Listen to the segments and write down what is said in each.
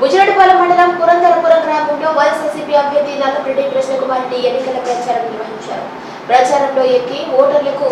బుజ్జిరెడ్డిపాలెం మండలం పురంధరపురం గ్రామంలో వైఎస్ఆర్సీపీ అభ్యర్థి నల్లపరెడ్డి కృష్ణకుమార్ రెడ్డి ఎన్నికల ప్రచారం నిర్వహించారు. ప్రచారంలో ఎక్కి ఓటర్లకు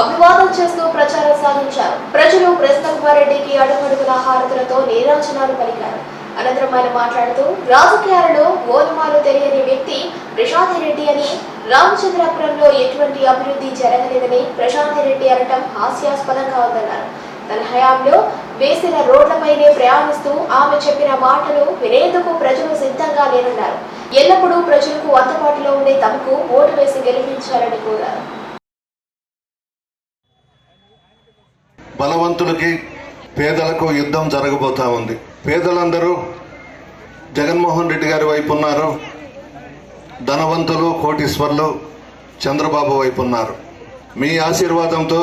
అభివాదం చేస్తూ ప్రచారం సాగించారు. ప్రజలు కృష్ణకుమార్ రెడ్డికి అడుగడుగున హారతులతో నీరాజనాలు పలికారు. అనంతరం ఆయన మాట్లాడుతూ రాజకీయాలలో ఓనమాలు తెలియని వ్యక్తి ప్రశాంతి రెడ్డి అని రామచంద్రాపురంలో ఎటువంటి అభివృద్ధి జరగలేదని ప్రశాంతి రెడ్డి అనటం హాస్యాస్పదంగా ఉందన్నారు. తన హయాంలో వేసిన రోడ్లపైనే ప్రయాణిస్తూ ఆమె చెప్పిన మాటలు వినేందుకు ప్రజలు సిద్ధంగా లేనన్నారు. ఎల్లప్పుడూ ప్రజలకు అందుబాటులో ఉండే తమకు ఓటు వేసి గెలిపించాలని కోరారు. బలవంతులకి పేదలకు యుద్ధం జరగబోతా ఉంది. పేదలందరూ జగన్మోహన్ రెడ్డి గారి వైపు ఉన్నారు. ధనవంతులు కోటీశ్వర్లు చంద్రబాబు వైపు ఉన్నారు. మీ ఆశీర్వాదంతో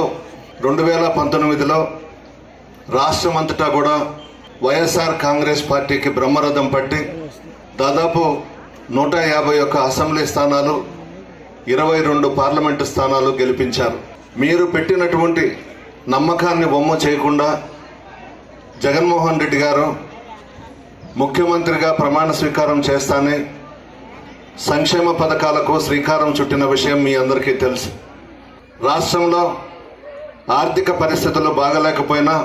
రెండు వేల పంతొమ్మిదిలో రాష్ట్రం అంతటా కూడా వైఎస్ఆర్ కాంగ్రెస్ పార్టీకి బ్రహ్మరథం పట్టి దాదాపు నూట యాభై ఒక్క అసెంబ్లీ స్థానాలు ఇరవై రెండు పార్లమెంటు స్థానాలు గెలిపించారు. మీరు పెట్టినటువంటి నమ్మకాన్ని బొమ్మ చేయకుండా జగన్మోహన్ రెడ్డి గారు ముఖ్యమంత్రిగా ప్రమాణ స్వీకారం చేస్తానే సంక్షేమ పథకాలకు శ్రీకారం చుట్టిన విషయం మీ అందరికీ తెలుసు. రాష్ట్రంలో ఆర్థిక పరిస్థితులు బాగలేకపోయినా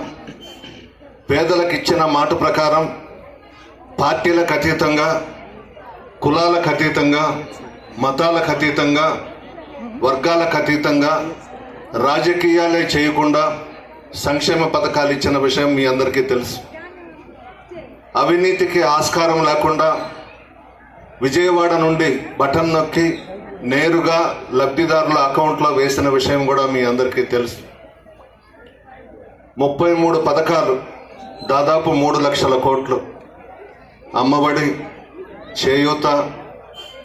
పేదలకు ఇచ్చిన మాట ప్రకారం పార్టీలకు అతీతంగా కులాలకు అతీతంగా మతాలకు అతీతంగా వర్గాలకు అతీతంగా రాజకీయాలే చేయకుండా సంక్షేమ పథకాలు ఇచ్చిన విషయం మీ అందరికీ తెలుసు. అవినీతికి ఆస్కారం లేకుండా విజయవాడ నుండి బటన్ నొక్కి నేరుగా లబ్ధిదారుల అకౌంట్లో వేసిన విషయం కూడా మీ అందరికీ తెలుసు. ముప్పై మూడు పథకాలు దాదాపు మూడు లక్షల కోట్లు. అమ్మఒడి చేయూత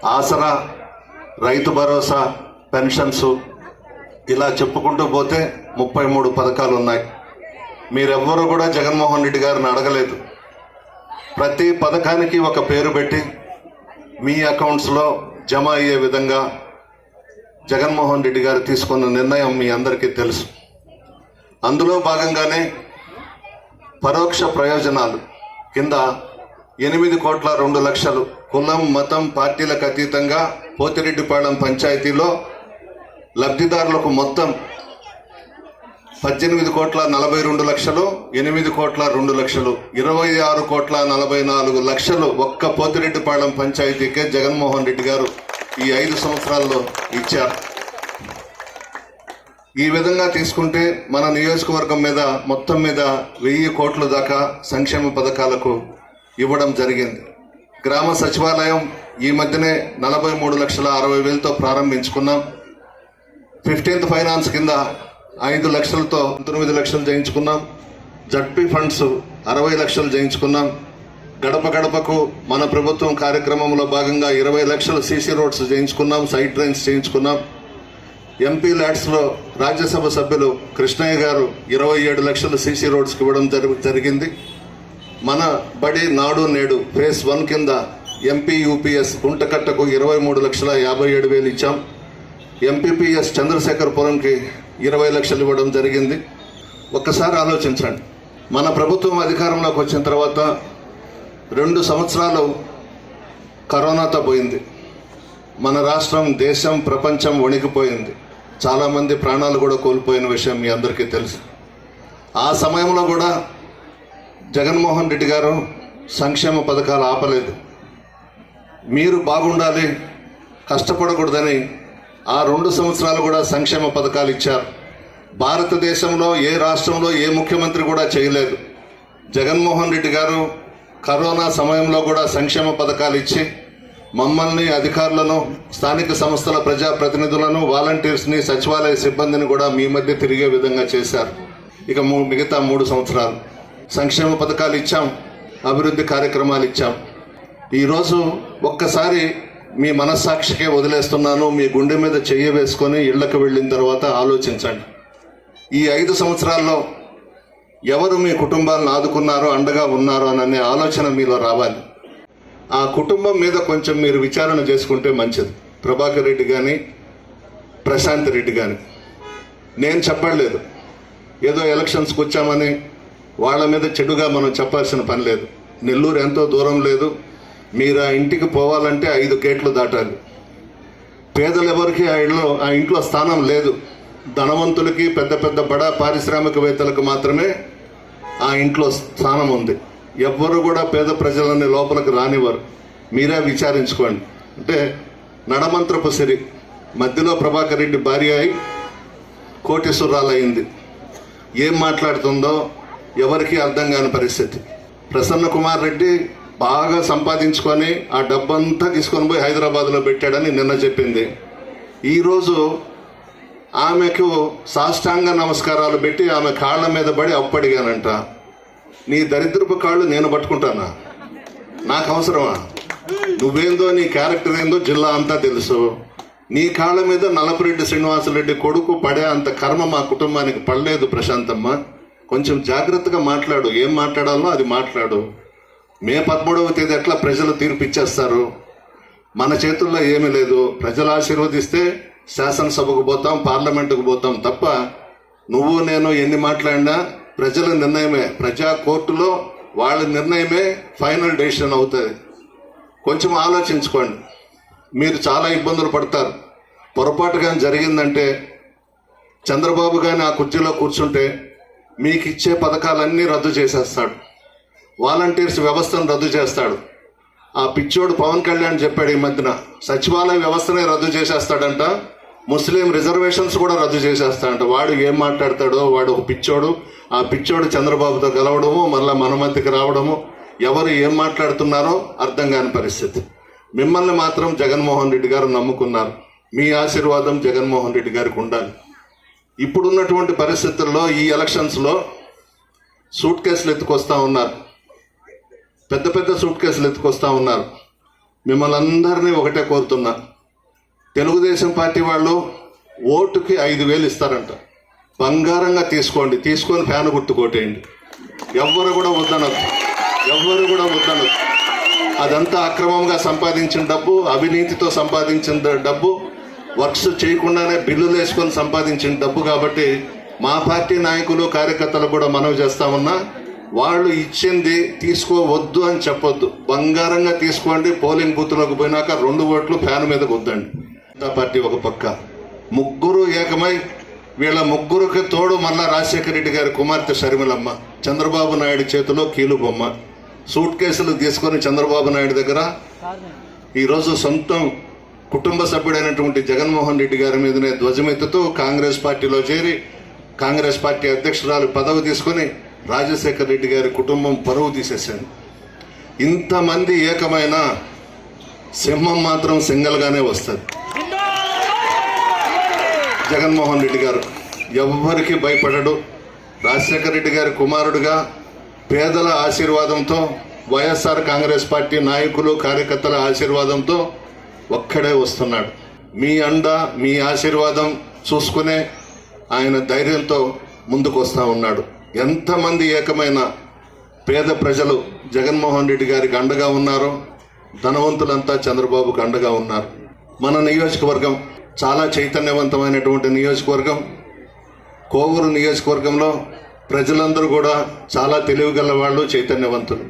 ఆసరా రైతు భరోసా పెన్షన్స్ ఇలా చెప్పుకుంటూ పోతే ముప్పై మూడు పథకాలు ఉన్నాయి. మీరెవ్వరూ కూడా జగన్మోహన్ రెడ్డి గారిని అడగలేదు. ప్రతి పథకానికి ఒక పేరు పెట్టి మీ అకౌంట్స్లో జమ అయ్యే విధంగా జగన్మోహన్ రెడ్డి గారు తీసుకున్న నిర్ణయం మీ అందరికీ తెలుసు. అందులో భాగంగానే పరోక్ష ప్రయోజనాలు. కింద ఎనిమిది కోట్ల రెండు లక్షలు. కులం మతం పార్టీలకు అతీతంగా పోతిరెడ్డిపాళెం పంచాయతీలో లబ్ధిదారులకు మొత్తం పద్దెనిమిది కోట్ల నలభై రెండు లక్షలు ఎనిమిది కోట్ల రెండు లక్షలు. ఇరవై ఆరు కోట్ల నలభై నాలుగు లక్షలు ఒక్క పోతిరెడ్డిపాళెం పంచాయతీకే జగన్మోహన్ రెడ్డి గారు ఈ ఐదు సంవత్సరాల్లో ఇచ్చారు. ఈ విధంగా తీసుకుంటే మన నియోజకవర్గం మీద మొత్తం మీద వెయ్యి కోట్ల దాకా సంక్షేమ పథకాలకు ఇవ్వడం జరిగింది. గ్రామ సచివాలయం ఈ మధ్యనే నలభై మూడు లక్షల అరవై వేలతో ప్రారంభించుకున్నాం. ఫిఫ్టీన్త్ ఫైనాన్స్ కింద ఐదు లక్షలతో తొమ్మిది లక్షలు చేయించుకున్నాం జడ్పీ ఫండ్స్ అరవై లక్షలు చేయించుకున్నాం గడప గడపకు మన ప్రభుత్వం కార్యక్రమంలో భాగంగా ఇరవై లక్షలు సీసీ రోడ్స్ చేయించుకున్నాం సైడ్ డ్రైన్స్ చేయించుకున్నాం. ఎంపీ ల్యాడ్స్లో రాజ్యసభ సభ్యులు కృష్ణయ్య గారు ఇరవై ఏడు లక్షలు సీసీ రోడ్స్కి ఇవ్వడం జరిగింది. మన బడి నాడు నేడు ఫేస్ వన్ కింద ఎంపీ యూపీఎస్ గుంటకట్టకు ఇరవై మూడు లక్షల యాభై ఏడు వేలు ఇచ్చాం. ఎంపీపీఎస్ చంద్రశేఖరపురంకి ఇరవై లక్షలు ఇవ్వడం జరిగింది. ఒక్కసారి ఆలోచించండి. మన ప్రభుత్వం అధికారంలోకి వచ్చిన తర్వాత రెండు సంవత్సరాలు కరోనాతో పోయింది. మన రాష్ట్రం దేశం ప్రపంచం వణికిపోయింది. చాలామంది ప్రాణాలు కూడా కోల్పోయిన విషయం మీ అందరికీ తెలుసు. ఆ సమయంలో కూడా జగన్మోహన్ రెడ్డి గారు సంక్షేమ పథకాలు ఆపలేదు. మీరు బాగుండాలి కష్టపడకూడదని ఆ రెండు సంవత్సరాలు కూడా సంక్షేమ పథకాలు ఇచ్చారు. భారతదేశంలో ఏ రాష్ట్రంలో ఏ ముఖ్యమంత్రి కూడా చేయలేదు. జగన్మోహన్ రెడ్డి గారు కరోనా సమయంలో కూడా సంక్షేమ పథకాలు ఇచ్చి మమ్మల్ని అధికారులను స్థానిక సంస్థల ప్రజాప్రతినిధులను వాలంటీర్స్ని సచివాలయ సిబ్బందిని కూడా మీ మధ్య తిరిగే విధంగా చేశారు. ఇక మూ- మిగతా మూడు సంవత్సరాలు. సంక్షేమ పథకాలు ఇచ్చాం అభివృద్ధి కార్యక్రమాలు ఇచ్చాం. ఈరోజు ఒక్కసారి మీ మనస్సాక్షికే వదిలేస్తున్నాను మీ గుండె మీద చెయ్యి వేసుకొని ఇళ్ళకు వెళ్ళిన తర్వాత ఆలోచించండి. ఈ ఐదు సంవత్సరాల్లో ఎవరు మీ కుటుంబాలను ఆదుకున్నారో అండగా ఉన్నారో అనే ఆలోచన మీలో రావాలి. ఆ కుటుంబం మీద కొంచెం మీరు విచారణ చేసుకుంటే మంచిది. ప్రభాకర్ రెడ్డి కానీ ప్రశాంత్ రెడ్డి కానీ నేను చెప్పలేదు ఏదో ఎలక్షన్స్కి వచ్చామని వాళ్ళ మీద చెడుగా మనం చెప్పాల్సిన పని లేదు. నెల్లూరు ఎంతో దూరం లేదు. మీరు ఆ ఇంటికి పోవాలంటే ఐదు గేట్లు దాటాలి. పేదలు ఎవరికి ఆ ఇళ్ళలో ఆ ఇంట్లో స్థానం లేదు. ధనవంతులకి పెద్ద పెద్ద బడా పారిశ్రామికవేత్తలకు మాత్రమే ఆ ఇంట్లో స్థానం ఉంది. ఎవ్వరు కూడా పేద ప్రజలని లోపలికి రానివ్వరు. మీరే విచారించుకోండి. అంటే నడమంత్రపు సిరి. మధ్యలో ప్రభాకర్ రెడ్డి భార్య అయి కోటేశ్వరాలయ్యింది ఏం మాట్లాడుతుందో ఎవరికీ అర్థం కాని పరిస్థితి. ప్రసన్న కుమార్ రెడ్డి బాగా సంపాదించుకొని ఆ డబ్బంతా తీసుకొని పోయి హైదరాబాద్లో పెట్టాడని నిన్న చెప్పింది. ఈరోజు ఆమెకు సాష్టాంగ నమస్కారాలు పెట్టి ఆమె కాళ్ళ మీద పడి అప్పడిగానంట. నీ దరిద్రపు కాళ్ళు నేను పట్టుకుంటానా? నాకు అవసరమా? నువ్వేందో నీ క్యారెక్టర్ ఏందో జిల్లా అంతా తెలుసు. నీ కాళ్ళ మీద నలపరెడ్డి శ్రీనివాసరెడ్డి కొడుకు పడే అంత కర్మ మా కుటుంబానికి పడలేదు ప్రశాంతమ్మ. కొంచెం జాగ్రత్తగా మాట్లాడు. ఏం మాట్లాడాలో అది మాట్లాడు. మే పదమూడవ తేదీ ఎట్లా ప్రజలు తీర్పు ఇచ్చేస్తారు? మన చేతుల్లో ఏమీ లేదు. ప్రజలు ఆశీర్వదిస్తే శాసనసభకు పోతాం పార్లమెంటుకు పోతాం తప్ప నువ్వు నేను ఎన్ని మాట్లాడినా ప్రజల నిర్ణయమే. ప్రజా కోర్టులో వాళ్ళ నిర్ణయమే ఫైనల్ డెసిషన్ అవుతుంది. కొంచెం ఆలోచించుకోండి. మీరు చాలా ఇబ్బందులు పడతారు. పొరపాటు కానీ జరిగిందంటే చంద్రబాబు కానీ ఆ కుర్చీలో కూర్చుంటే మీకు ఇచ్చే పథకాలన్నీ రద్దు చేసేస్తాడు. వాలంటీర్స్ వ్యవస్థను రద్దు చేస్తాడు. ఆ పిచ్చోడు పవన్ కళ్యాణ్ చెప్పాడు ఈ మధ్యన సచివాలయ వ్యవస్థనే రద్దు చేసేస్తాడంట. ముస్లిం రిజర్వేషన్స్ కూడా రద్దు చేసేస్తాడంట. వాడు ఏం మాట్లాడతాడో వాడు ఒక పిచ్చోడు. ఆ పిచ్చోడు చంద్రబాబుతో కలవడము మళ్ళీ మన మధ్యకి రావడము ఎవరు ఏం మాట్లాడుతున్నారో అర్థం కాని పరిస్థితి. మిమ్మల్ని మాత్రం జగన్మోహన్ రెడ్డి గారు నమ్ముకున్నారు. మీ ఆశీర్వాదం జగన్మోహన్ రెడ్డి గారికి ఉండాలి. ఇప్పుడున్నటువంటి పరిస్థితుల్లో ఈ ఎలక్షన్స్లో సూట్ కేసులు ఎత్తుకొస్తా ఉన్నారు. పెద్ద పెద్ద సూట్ కేసులు ఎత్తుకొస్తా ఉన్నారు. మిమ్మల్ని అందరినీ ఒకటే కోరుతున్నా. తెలుగుదేశం పార్టీ వాళ్ళు ఓటుకి ఐదు వేలు ఇస్తారంట. బంగారంగా తీసుకోండి తీసుకొని ఫ్యాన్ గుర్తు కొట్టేయండి. ఎవ్వరు కూడా వద్దనద్దు. ఎవ్వరు కూడా వద్దనద్దు. అదంతా అక్రమంగా సంపాదించిన డబ్బు అవినీతితో సంపాదించిన డబ్బు వర్క్స్ చేయకుండానే బిల్లులు వేసుకొని సంపాదించిన డబ్బు కాబట్టి మా పార్టీ నాయకులు కార్యకర్తలు కూడా మనవి చేస్తా ఉన్నా వాళ్ళు ఇచ్చింది తీసుకోవద్దు అని చెప్పొద్దు. బంగారంగా తీసుకోండి పోలింగ్ బూత్లోకి పోయినాక రెండు ఓట్లు ఫ్యాన్ మీద వద్దండి జనతా పార్టీ ఒక పక్క. ముగ్గురు ఏకమై వీళ్ళ ముగ్గురికి తోడు మళ్ళా రాజశేఖర రెడ్డి గారి కుమార్తె షర్మిలమ్మ చంద్రబాబు నాయుడు చేతిలో కీలుబొమ్మ. సూట్ కేసులు తీసుకొని చంద్రబాబు నాయుడు దగ్గర. ఈరోజు సొంతం కుటుంబ సభ్యుడైనటువంటి జగన్మోహన్ రెడ్డి గారి మీదనే ధ్వజమెత్తుతూ కాంగ్రెస్ పార్టీలో చేరి కాంగ్రెస్ పార్టీ అధ్యక్షురాలు పదవి తీసుకొని రాజశేఖర రెడ్డి గారి కుటుంబం పరువు తీసేశాను ఇంతమంది ఏకమైన సింహం మాత్రం సింగల్గానే వస్తుంది. జగన్మోహన్ రెడ్డి గారు. ఎవ్వరికి భయపడడు. రాజశేఖర రెడ్డి గారి కుమారుడుగా పేదల ఆశీర్వాదంతో వైఎస్ఆర్ కాంగ్రెస్ పార్టీ నాయకులు కార్యకర్తల ఆశీర్వాదంతో ఒక్కడే వస్తున్నాడు. మీ అండ మీ ఆశీర్వాదం చూసుకునే ఆయన ధైర్యంతో ముందుకు వస్తూ ఉన్నాడు. ఎంతమంది ఏకమైన పేద ప్రజలు జగన్మోహన్ రెడ్డి గారికి అండగా ఉన్నారో ధనవంతులంతా చంద్రబాబుకు అండగా ఉన్నారు. మన నియోజకవర్గం చాలా చైతన్యవంతమైనటువంటి నియోజకవర్గం. కోవూరు నియోజకవర్గంలో ప్రజలందరూ కూడా చాలా తెలివిగల వాళ్ళు చైతన్యవంతులు.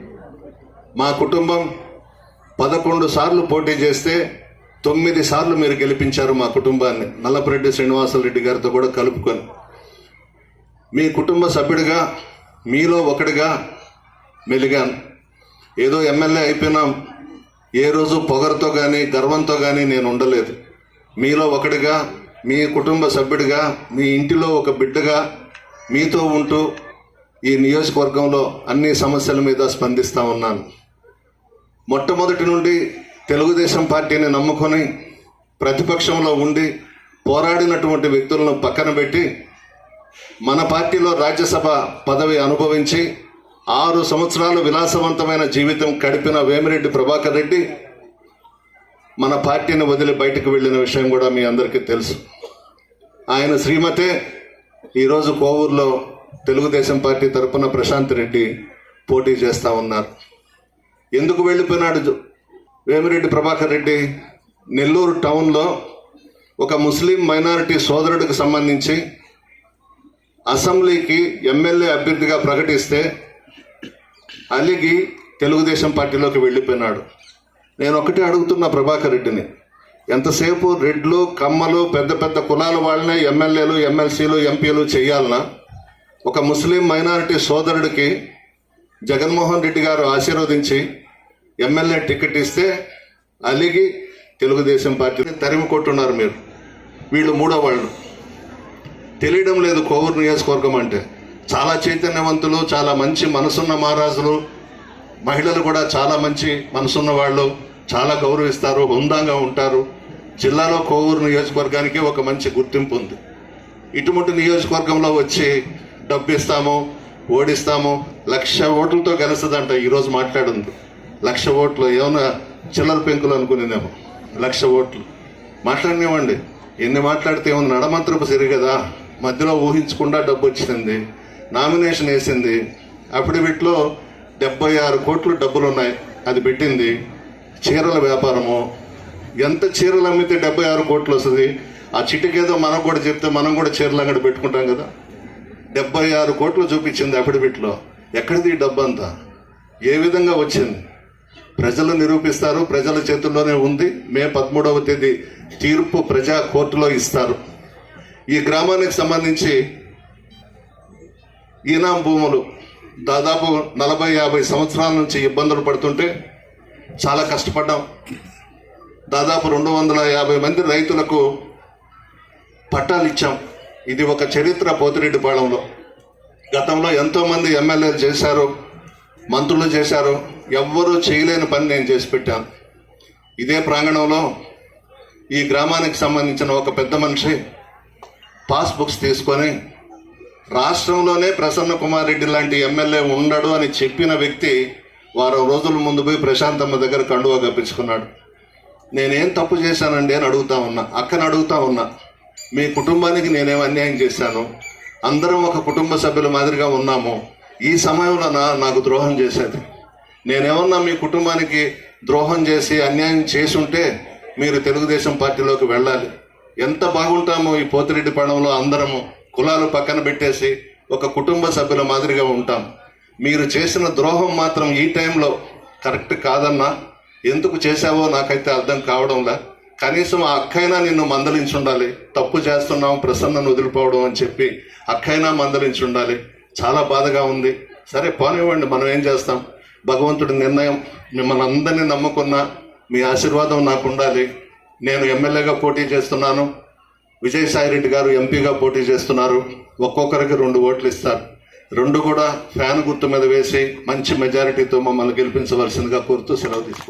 మా కుటుంబం పదకొండు సార్లు పోటీ చేస్తే తొమ్మిది సార్లు మీరు గెలిపించారు మా కుటుంబాన్ని. నల్లపరెడ్డి శ్రీనివాసరెడ్డి గారితో కూడా కలుపుకొని. మీ కుటుంబ సభ్యుడిగా మీలో ఒకటిగా మెలిగాను ఏదో ఎమ్మెల్యే అయిపోయినాం. ఏ రోజు పొగరుతో కానీ గర్వంతో కానీ నేను ఉండలేదు. మీలో ఒకటిగా మీ కుటుంబ సభ్యుడిగా మీ ఇంటిలో ఒక బిడ్డగా మీతో ఉంటూ ఈ నియోజకవర్గంలో అన్ని సమస్యల మీద స్పందిస్తూ ఉన్నాను. మొట్టమొదటి నుండి తెలుగుదేశం పార్టీని నమ్ముకొని ప్రతిపక్షంలో ఉండి పోరాడినటువంటి వ్యక్తులను పక్కన పెట్టి మన పార్టీలో రాజ్యసభ పదవి అనుభవించి ఆరు సంవత్సరాలు విలాసవంతమైన జీవితం గడిపిన వేమిరెడ్డి ప్రభాకర్ రెడ్డి మన పార్టీని వదిలి బయటకు వెళ్ళిన విషయం కూడా మీ అందరికీ తెలుసు. ఆయన శ్రీమతే ఈరోజు కోవూరులో తెలుగుదేశం పార్టీ తరపున ప్రశాంత్ రెడ్డి పోటీ చేస్తూ ఉన్నారు. ఎందుకు వెళ్ళిపోయినాడు వేమిరెడ్డి ప్రభాకర్ రెడ్డి? నెల్లూరు టౌన్లో ఒక ముస్లిం మైనారిటీ సోదరుడికి సంబంధించి అసెంబ్లీకి ఎమ్మెల్యే అభ్యర్థిగా ప్రకటిస్తే అలిగి తెలుగుదేశం పార్టీలోకి వెళ్ళిపోయినాడు. నేను ఒకటే అడుగుతున్నా ప్రభాకర్ రెడ్డిని. ఎంతసేపు రెడ్లు కమ్మలు పెద్ద పెద్ద కులాల వాళ్ళనే ఎమ్మెల్యేలు ఎమ్మెల్సీలు ఎంపీలు చేయాలనా? ఒక ముస్లిం మైనారిటీ సోదరుడికి జగన్మోహన్ రెడ్డి గారు ఆశీర్వదించి ఎమ్మెల్యే టికెట్ ఇస్తే అలిగి తెలుగుదేశం పార్టీని తరిమి కొట్టున్నారు మీరు. వీళ్ళు మూడో వాళ్ళు తెలియడం లేదు కోవూరు నియోజకవర్గం అంటే. చాలా చైతన్యవంతులు చాలా మంచి మనసున్న మహారాజులు. మహిళలు కూడా చాలా మంచి మనసున్న వాళ్ళు. చాలా గౌరవిస్తారు హుందాగా ఉంటారు. జిల్లాలో కోవూరు నియోజకవర్గానికి ఒక మంచి గుర్తింపు ఉంది. ఇటువంటి నియోజకవర్గంలో వచ్చి డబ్బిస్తాము ఓడిస్తాము లక్ష ఓట్లతో గెలుస్తుందంట ఈరోజు మాట్లాడింది. లక్ష ఓట్లు ఏమైనా చిల్లర పెంకులు అనుకునేనేమో లక్ష ఓట్లు. మాట్లాడినేవ్వండి. ఎన్ని మాట్లాడితే ఏముంది నడమంత్రపు సరి కదా మధ్యలో ఊహించకుండా డబ్బు వచ్చింది నామినేషన్ వేసింది. అఫిడవిట్లో డెబ్బై ఆరు కోట్లు డబ్బులు ఉన్నాయి అది పెట్టింది. చీరల వ్యాపారము. ఎంత చీరలు అమ్మితే డెబ్బై ఆరు కోట్లు వస్తుంది? ఆ చిటికేదో మనం కూడా చెప్తే మనం కూడా చీరలు అంగడి పెట్టుకుంటాం కదా. డెబ్బై ఆరు కోట్లు చూపించింది అఫిడవిట్లో. ఎక్కడిది ఈ డబ్బు అంతా? ఏ విధంగా వచ్చింది? ప్రజలు నిరూపిస్తారు ప్రజల చేతుల్లోనే ఉంది. మే పదమూడవ తేదీ తీర్పు ప్రజా కోర్టులో ఇస్తారు. ఈ గ్రామానికి సంబంధించి ఈనాం భూములు దాదాపు నలభై యాభై సంవత్సరాల నుంచి ఇబ్బందులు పడుతుంటే చాలా కష్టపడ్డాం. దాదాపు రెండు వందల యాభై మంది రైతులకు పట్టాలు ఇచ్చాం. ఇది ఒక చరిత్ర పోతిరెడ్డిపాళెంలో. గతంలో ఎంతోమంది ఎమ్మెల్యేలు చేశారు మంత్రులు చేశారు. ఎవ్వరూ చేయలేని పని నేను చేసి పెట్టాను. ఇదే ప్రాంగణంలో ఈ గ్రామానికి సంబంధించిన ఒక పెద్ద మనిషి పాస్ బుక్స్ తీసుకొని రాష్ట్రంలోనే ప్రసన్న కుమార్ రెడ్డి లాంటి ఎమ్మెల్యే ఉండడు అని చెప్పిన వ్యక్తి వారం రోజుల ముందు పోయి ప్రశాంతమ్మ దగ్గర కండువా కప్పించుకున్నాడు. నేనేం తప్పు చేశానండి? అని అడుగుతా ఉన్నా. అక్కని అడుగుతా ఉన్నా. మీ కుటుంబానికి నేనేం అన్యాయం చేశాను? అందరం ఒక కుటుంబ సభ్యుల మాదిరిగా ఉన్నాము. ఈ సమయంలో నా నాకు ద్రోహం చేసేది. నేనేమన్నా మీ కుటుంబానికి ద్రోహం చేసి అన్యాయం చేసి ఉంటే మీరు తెలుగుదేశం పార్టీలోకి వెళ్ళాలి. ఎంత బాగుంటామో ఈ పోతిరెడ్డి పడంలో అందరము కులాలు పక్కన పెట్టేసి ఒక కుటుంబ సభ్యుల మాదిరిగా ఉంటాం. మీరు చేసిన ద్రోహం మాత్రం ఈ టైంలో కరెక్ట్ కాదన్నా. ఎందుకు చేశావో నాకైతే అర్థం కావడంలా. కనీసం ఆ అక్కైనా నిన్ను మందలించి ఉండాలి తప్పు చేస్తున్నాం ప్రసన్నను వదిలిపోవడం అని చెప్పి అక్కైనా మందలించి ఉండాలి చాలా బాధగా ఉంది. సరే పోనివ్వండి మనం ఏం చేస్తాం? భగవంతుడి నిర్ణయం మిమ్మల్ని అందరినీ నమ్ముకున్న మీ ఆశీర్వాదం నాకు ఉండాలి నేను ఎమ్మెల్యేగా పోటీ చేస్తున్నాను. విజయసాయిరెడ్డి గారు ఎంపీగా పోటీ చేస్తున్నారు. ఒక్కొక్కరికి రెండు ఓట్లు ఇస్తారు. రెండు కూడా ఫ్యాన్ గుర్తు మీద వేసి మంచి మెజారిటీతో మమ్మల్ని గెలిపించవలసిందిగా కోరుతూ సెలవు తీసుకుంటాం